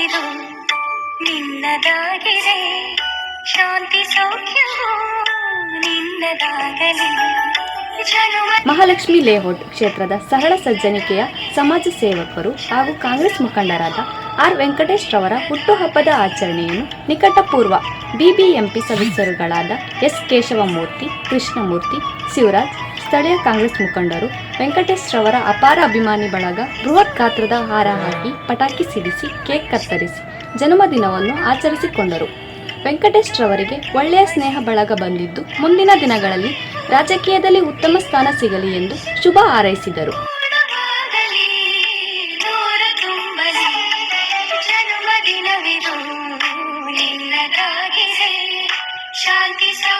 ದಿನವಿದು ನಿನ್ನದಾಗಿದೆ ಶಾಂತಿ ಸೌಖ್ಯವು ನಿನ್ನದಾಗಲಿ. Mahalakshmi layout ಕ್ಷೇತ್ರದ ಸರಳ ಸಜ್ಜನಿಕೆಯ ಸಮಾಜ ಸೇವಕರು ಹಾಗೂ ಕಾಂಗ್ರೆಸ್ ಮುಖಂಡರಾದ ಆರ್ ವೆಂಕಟೇಶ್ ರವರ ಹುಟ್ಟುಹಬ್ಬದ ಆಚರಣೆಯನ್ನು ನಿಕಟಪೂರ್ವ ಬಿಬಿಎಂಪಿ ಸದಸ್ಯರುಗಳಾದ ಎಸ್ ಕೇಶವಮೂರ್ತಿ, ಕೃಷ್ಣಮೂರ್ತಿ, ಶಿವರಾಜ್, ಸ್ಥಳೀಯ ಕಾಂಗ್ರೆಸ್ ಮುಖಂಡರು, ವೆಂಕಟೇಶ್ ರವರ ಅಪಾರ ಅಭಿಮಾನಿ ಬಳಗ ಬೃಹತ್ ಗಾತ್ರದ ಹಾರ ಹಾಕಿ ಪಟಾಕಿ ಸಿಡಿಸಿ, ಕೇಕ್ ಕತ್ತರಿಸಿ ಜನ್ಮದಿನವನ್ನು ಆಚರಿಸಿಕೊಂಡರು. ವೆಂಕಟೇಶ್ ರವರಿಗೆ ಒಳ್ಳೆಯ ಸ್ನೇಹ ಬಳಗ ಬಂದಿದ್ದು ಮುಂದಿನ ದಿನಗಳಲ್ಲಿ ರಾಜಕೀಯದಲ್ಲಿ ಉತ್ತಮ ಸ್ಥಾನ ಸಿಗಲಿ ಎಂದು ಶುಭ ಹಾರೈಸಿದರು. ಶಾಂತಿ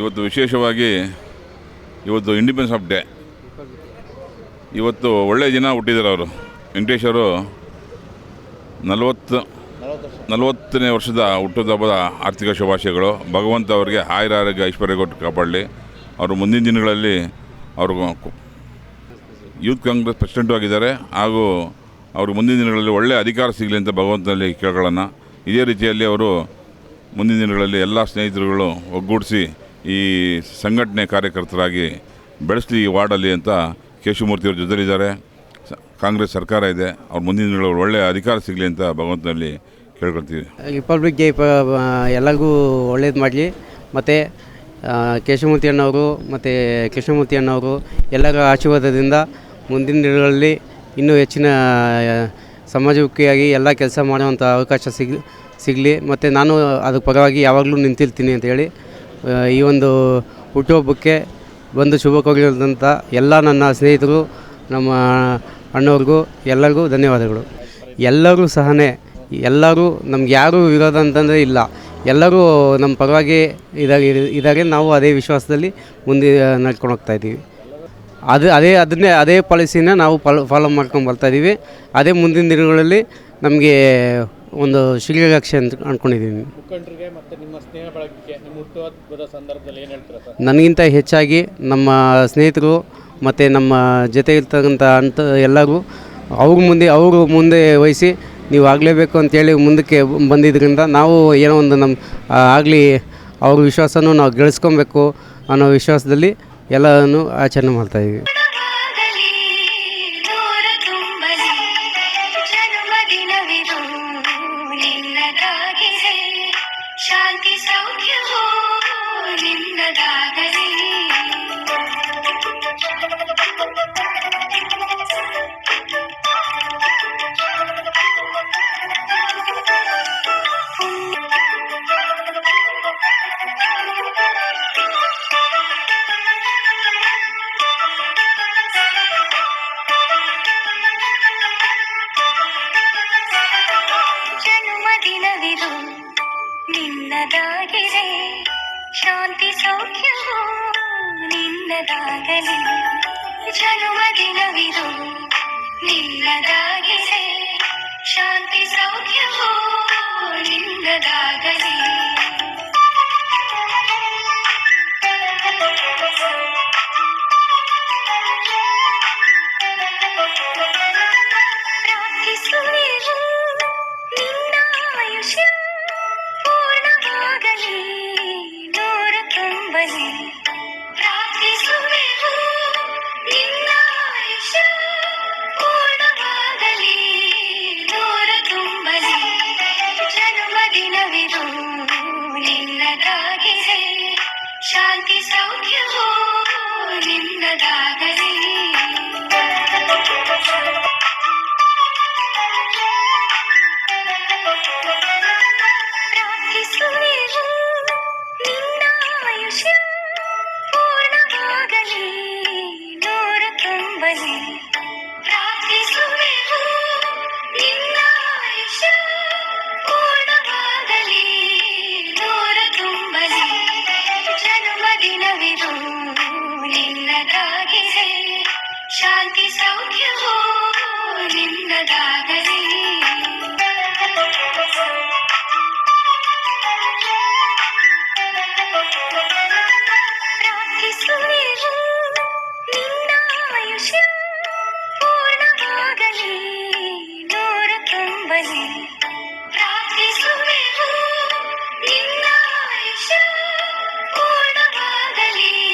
ಇವತ್ತು ವಿಶೇಷವಾಗಿ ಇವತ್ತು ಇಂಡಿಪೆಂಡೆನ್ಸ್ ಆಫ್ ಡೇ ಇವತ್ತು ಒಳ್ಳೆಯ ದಿನ ಹುಟ್ಟಿದ್ದಾರೆ ಅವರು. ವೆಂಕಟೇಶ್ ಅವರು ನಲವತ್ತು, ನಲವತ್ತನೇ ವರ್ಷದ ಹುಟ್ಟುಹಬ್ಬದ ಆರ್ಥಿಕ ಶುಭಾಶಯಗಳು. ಭಗವಂತ ಅವರಿಗೆ ಆಯುರ ಆರೋಗ್ಯ ಐಶ್ವರ್ಯ ಕೊಟ್ಟು ಕಾಪಾಡಲಿ. ಅವರು ಮುಂದಿನ ದಿನಗಳಲ್ಲಿ ಅವರು ಯೂತ್ ಕಾಂಗ್ರೆಸ್ ಪ್ರೆಸಿಡೆಂಟು ಆಗಿದ್ದಾರೆ. ಹಾಗೂ ಅವರು ಮುಂದಿನ ದಿನಗಳಲ್ಲಿ ಒಳ್ಳೆಯ ಅಧಿಕಾರ ಸಿಗಲಿ ಅಂತ ಭಗವಂತನಲ್ಲಿ ಕೇಳ್ಕೊಳ್ಳೋಣ. ಇದೇ ರೀತಿಯಲ್ಲಿ ಅವರು ಮುಂದಿನ ದಿನಗಳಲ್ಲಿ ಎಲ್ಲ ಸ್ನೇಹಿತರುಗಳು ಒಗ್ಗೂಡಿಸಿ ಈ ಸಂಘಟನೆ ಕಾರ್ಯಕರ್ತರಾಗಿ ಬೆಳೆಸಲಿ ಈ ವಾರ್ಡಲ್ಲಿ ಅಂತ ಕೇಶವಮೂರ್ತಿಯವ್ರ ಜೊತೆಲಿದ್ದಾರೆ. ಕಾಂಗ್ರೆಸ್ ಸರ್ಕಾರ ಇದೆ. ಅವ್ರ ಮುಂದಿನ ದಿನಗಳು ಒಳ್ಳೆಯ ಅಧಿಕಾರ ಸಿಗಲಿ ಅಂತ ಭಗವಂತನಲ್ಲಿ ಕೇಳ್ಕೊಳ್ತೀವಿ. ರಿಪಬ್ಲಿಕ್ ಡೇ ಎಲ್ಲರಿಗೂ ಒಳ್ಳೇದು ಮಾಡಲಿ. ಮತ್ತು ಕೇಶವಮೂರ್ತಿ ಅಣ್ಣವರು ಮತ್ತು ಕೃಷ್ಣಮೂರ್ತಿ ಅಣ್ಣವರು ಎಲ್ಲರ ಆಶೀರ್ವಾದದಿಂದ ಮುಂದಿನ ದಿನಗಳಲ್ಲಿ ಇನ್ನೂ ಹೆಚ್ಚಿನ ಸಮಾಜಮುಖಿಯಾಗಿ ಎಲ್ಲ ಕೆಲಸ ಮಾಡುವಂಥ ಅವಕಾಶ ಸಿಗ್ಲಿ ಸಿಗಲಿ. ಮತ್ತು ನಾನು ಅದಕ್ಕೆ ಪರವಾಗಿ ಯಾವಾಗಲೂ ನಿಂತಿರ್ತೀನಿ ಅಂತೇಳಿ ಆ, ಈ ಒಂದು ಹುಟ್ಟುಹಬ್ಬಕ್ಕೆ ಬಂದು ಶುಭ ಕೋರಿದಂಥ ಎಲ್ಲ ನನ್ನ ಸ್ನೇಹಿತರು, ನಮ್ಮ ಅಣ್ಣವ್ರಿಗೂ, ಎಲ್ಲರಿಗೂ ಧನ್ಯವಾದಗಳು. ಎಲ್ಲರೂ ಸಹನೆ, ಎಲ್ಲರೂ ನಮ್ಗೆ ಯಾರೂ ವಿರೋಧ ಅಂತಂದರೆ ಇಲ್ಲ. ಎಲ್ಲರೂ ನಮ್ಮ ಪರವಾಗಿ ಇದಾಗಿ ಇದ್ದಾರೆ ನಾವು ಅದೇ ವಿಶ್ವಾಸದಲ್ಲಿ ಮುಂದೆ ನಡ್ಕೊಂಡು ಹೋಗ್ತಾ ಇದ್ದೀವಿ. ಅದು, ಅದೇ, ಅದನ್ನೇ, ಅದೇ ಪಾಲಿಸಿನ ನಾವು ಫಾಲೋ ಫಾಲೋ ಮಾಡ್ಕೊಂಡು ಬರ್ತಾ ಇದ್ದೀವಿ. ಅದೇ ಮುಂದಿನ ದಿನಗಳಲ್ಲಿ ನಮಗೆ ಒಂದು ಶ್ರೀರಕ್ಷೆ ಅಂತ ಅಂದ್ಕೊಂಡಿದ್ದೀನಿ ಮುಖಂಡರಿಗೆ ಮತ್ತು ನಿಮ್ಮ ಸ್ನೇಹ ಬಳಗಕ್ಕೆ ನಿಮ್ಮ ಹುಟ್ಟುಹಬ್ಬದ ಸಂದರ್ಭದಲ್ಲಿ ಏನು ಹೇಳ್ತೀರಾ ಸರ್? ನನಗಿಂತ ಹೆಚ್ಚಾಗಿ ನಮ್ಮ ಸ್ನೇಹಿತರು ಮತ್ತು ನಮ್ಮ ಜೊತೆ ಇರ್ತಕ್ಕಂಥ ಅಂತ ಎಲ್ಲರೂ ಅವ್ರ ಮುಂದೆ ಅವರು ಮುಂದೆ ವಹಿಸಿ ನೀವು ಆಗಲೇಬೇಕು ಅಂತೇಳಿ ಮುಂದಕ್ಕೆ ಬಂದಿದ್ದರಿಂದ ನಾವು ಏನೋ ಒಂದು ನಮ್ಮ ಆಗಲಿ ಅವ್ರ ವಿಶ್ವಾಸನೂ ನಾವು ಗಳಿಸ್ಕೊಬೇಕು ಅನ್ನೋ ವಿಶ್ವಾಸದಲ್ಲಿ ಎಲ್ಲನೂ ಆಚರಣೆ ಮಾಡ್ತಾಯಿದ್ವಿ ನಿನ್ನದಾಗಿದೆ ಶಾಂತಿ ಸೌಖ್ಯವೂ ನಿನ್ನದಾಗಲಿ ಜನ್ಮದಿನವಿದು ನಿನ್ನದಾಗಿದೆ ಶಾಂತಿ ಸೌಖ್ಯವು? ನಿನ್ನದಾಗಲಿ ಜನ್ಮದಿನವಿದು. ನಿನ್ನದಾಗಿರೆ ಶಾಂತಿ ಸೌಖ್ಯವು? ನಿನ್ನದಾಗಲಿ ತುಂಬಲಿ ಬಲಿ ಪ್ರಾರ್ಥಿಸುವೆ ನಿನ್ನ ತುಂಬಲಿ ಜನ್ಮ ದಿನವಿದು Darling.